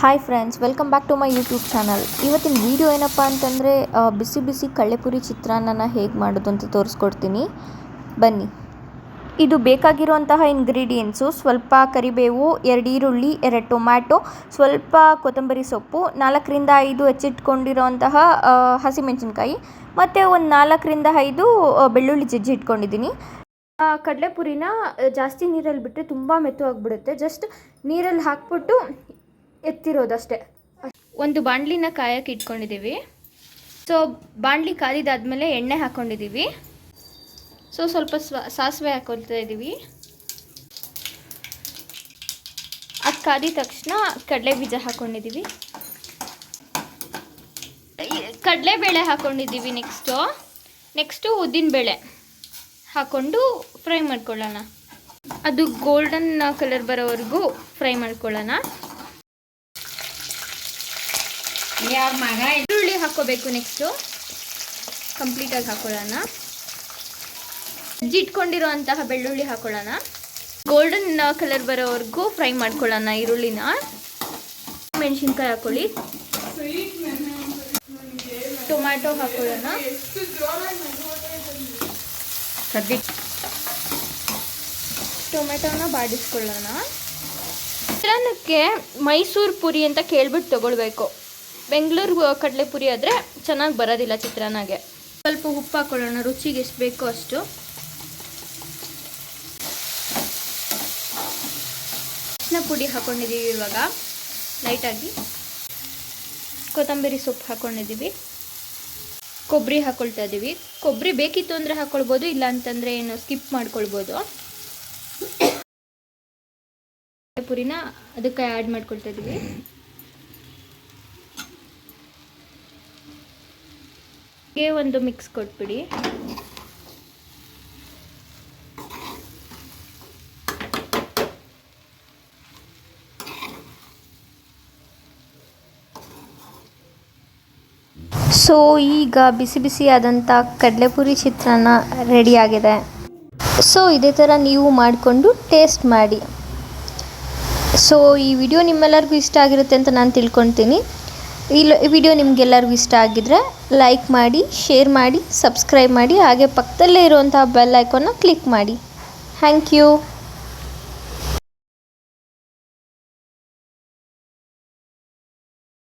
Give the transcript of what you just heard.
Hi friends welcome back to my YouTube channel ಇವತ್ತಿನ video ಏನಪ್ಪ ಅಂತಂದರೆ ಬಿಸಿ ಬಿಸಿ ಕಳ್ಳೆಪುರಿ ಚಿತ್ರಾನ್ನನ ಹೇಗೆ ಮಾಡೋದು ಅಂತ ತೋರಿಸ್ಕೊಡ್ತೀನಿ. ಬನ್ನಿ. ಇದು ಬೇಕಾಗಿರುವಂತಹ ಇಂಗ್ರೀಡಿಯೆಂಟ್ಸು ಸ್ವಲ್ಪ ಕರಿಬೇವು ಎರಡು ಈರುಳ್ಳಿ ಎರಡು ಟೊಮ್ಯಾಟೊ ಸ್ವಲ್ಪ ಕೊತ್ತಂಬರಿ ಸೊಪ್ಪು ನಾಲ್ಕರಿಂದ ಐದು ಹೆಚ್ಚಿಟ್ಕೊಂಡಿರೋಂತಹ ಆ, ಹಸಿಮೆಣಸಿನ್ಕಾಯಿ ಮತ್ತು ಒಂದು ನಾಲ್ಕರಿಂದ ಐದು ಬೆಳ್ಳುಳ್ಳಿ ಜಜ್ಜಿ ಇಟ್ಕೊಂಡಿದ್ದೀನಿ. ಕಡಲೆಪುರಿನ ಜಾಸ್ತಿ ನೀರಲ್ಲಿ ಬಿಟ್ಟರೆ ತುಂಬ ಮೆತ್ತಗಾಗ್ಬಿಡುತ್ತೆ ಜಸ್ಟ್ ನೀರಲ್ಲಿ ಹಾಕ್ಬಿಟ್ಟು ಎತ್ತಿರೋದಷ್ಟೇ. ಒಂದು ಬಾಣಲಿನ ಕಾಯಕ್ಕೆ ಇಟ್ಕೊಂಡಿದ್ದೀವಿ. ಸೊ ಬಾಣಲಿ ಕಾದಿದ್ದಾದಮೇಲೆ ಎಣ್ಣೆ ಹಾಕ್ಕೊಂಡಿದ್ದೀವಿ ಸೊ ಸ್ವಲ್ಪ ಸ್ವ, ಸಾಸಿವೆ ಹಾಕೊಳ್ತಾ ಇದ್ದೀವಿ. ಅದು ಕಾದಿದ ತಕ್ಷಣ ಕಡಲೆ ಬೀಜ ಹಾಕ್ಕೊಂಡಿದ್ದೀವಿ ಕಡಲೆಬೇಳೆ ಹಾಕ್ಕೊಂಡಿದ್ದೀವಿ ನೆಕ್ಸ್ಟು ನೆಕ್ಸ್ಟು ಉದ್ದಿನಬೇಳೆ ಹಾಕ್ಕೊಂಡು ಫ್ರೈ ಮಾಡ್ಕೊಳ್ಳೋಣ. ಅದು ಗೋಲ್ಡನ್ ಕಲರ್ ಬರೋವರೆಗೂ ಫ್ರೈ ಮಾಡ್ಕೊಳ್ಳೋಣ. ಯಾರ ಮಗ ಈರುಳ್ಳಿ ಹಾಕೋಬೇಕು ನೆಕ್ಸ್ಟು ಕಂಪ್ಲೀಟಾಗಿ ಹಾಕೊಳ್ಳೋಣ. ಜಿಟ್ಕೊಂಡಿರುವಂತಹ ಬೆಳ್ಳುಳ್ಳಿ ಹಾಕೊಳ್ಳೋಣ. ಗೋಲ್ಡನ್ ಕಲರ್ ಬರೋವರೆಗೂ ಫ್ರೈ ಮಾಡ್ಕೊಳ್ಳೋಣ ಈರುಳ್ಳಿನ. ಮೆಣಸಿನ್ಕಾಯಿ ಹಾಕೊಳ್ಳಿ. ಟೊಮ್ಯಾಟೊ ಹಾಕೊಳ್ಳೋಣ. ಟೊಮೆಟೊನ ಬಾಡಿಸ್ಕೊಳ್ಳೋಣ. ಚಿತ್ರಾನ್ನಕ್ಕೆ ಮೈಸೂರು ಪುರಿ ಅಂತ ಕೇಳ್ಬಿಟ್ಟು ತಗೊಳ್ಬೇಕು. ಬೆಂಗಳೂರು ಕಡಲೆಪುರಿ ಆದರೆ ಚೆನ್ನಾಗಿ ಬರೋದಿಲ್ಲ ಚಿತ್ರಾನ್ನಗೆ. ಸ್ವಲ್ಪ ಉಪ್ಪು ಹಾಕೊಳ್ಳೋಣ, ರುಚಿಗೆ ಎಷ್ಟು ಬೇಕೋ ಅಷ್ಟು. ಅರಿಶಿನ ಪುಡಿ ಹಾಕೊಂಡಿದ್ದೀವಿ ಇವಾಗ ಲೈಟಾಗಿ ಕೊತ್ತಂಬರಿ ಸೊಪ್ಪು ಹಾಕ್ಕೊಂಡಿದ್ದೀವಿ ಕೊಬ್ಬರಿ ಹಾಕ್ಕೊಳ್ತಾ ಇದ್ದೀವಿ. ಕೊಬ್ಬರಿ ಬೇಕಿತ್ತು ಅಂದರೆ ಹಾಕ್ಕೊಳ್ಬೋದು ಇಲ್ಲ ಅಂತಂದರೆ ಏನು ಸ್ಕಿಪ್ ಮಾಡ್ಕೊಳ್ಬೋದು. ಪುರಿನ ಅದಕ್ಕೆ ಆ್ಯಡ್ ಮಾಡ್ಕೊಳ್ತಾ ಇದ್ದೀವಿ. ಗೆ ಒಂದು ಮಿಕ್ಸ್ ಕೊಟ್ಬಿಡಿ. ಸೊ, ಈಗ ಬಿಸಿ ಬಿಸಿ ಬಿಸಿಯಾದಂಥ ಕಡಲೆಪುರಿ ಚಿತ್ರಾನ್ನ ರೆಡಿಯಾಗಿದೆ ಸೊ, ಇದೇ ಥರ ನೀವು ಮಾಡಿಕೊಂಡು ಟೇಸ್ಟ್ ಮಾಡಿ. ಸೊ, ಈ ವಿಡಿಯೋ ನಿಮ್ಮೆಲ್ಲರಿಗೂ ಇಷ್ಟ ಆಗಿರುತ್ತೆ ಅಂತ ನಾನು ತಿಳ್ಕೊತೀನಿ. ಈ ವಿಡಿಯೋ ನಿಮಗೆಲ್ಲರಿಗೂ ಇಷ್ಟ ಆಗಿದ್ರೆ ಲೈಕ್ ಮಾಡಿ, ಶೇರ್ ಮಾಡಿ, ಸಬ್ಸ್ಕ್ರೈಬ್ ಮಾಡಿ, ಹಾಗೆ ಪಕ್ಕದಲ್ಲೇ ಇರುವಂತಹ ಬೆಲ್ ಐಕಾನ್ನ ಕ್ಲಿಕ್ ಮಾಡಿ. Thank you.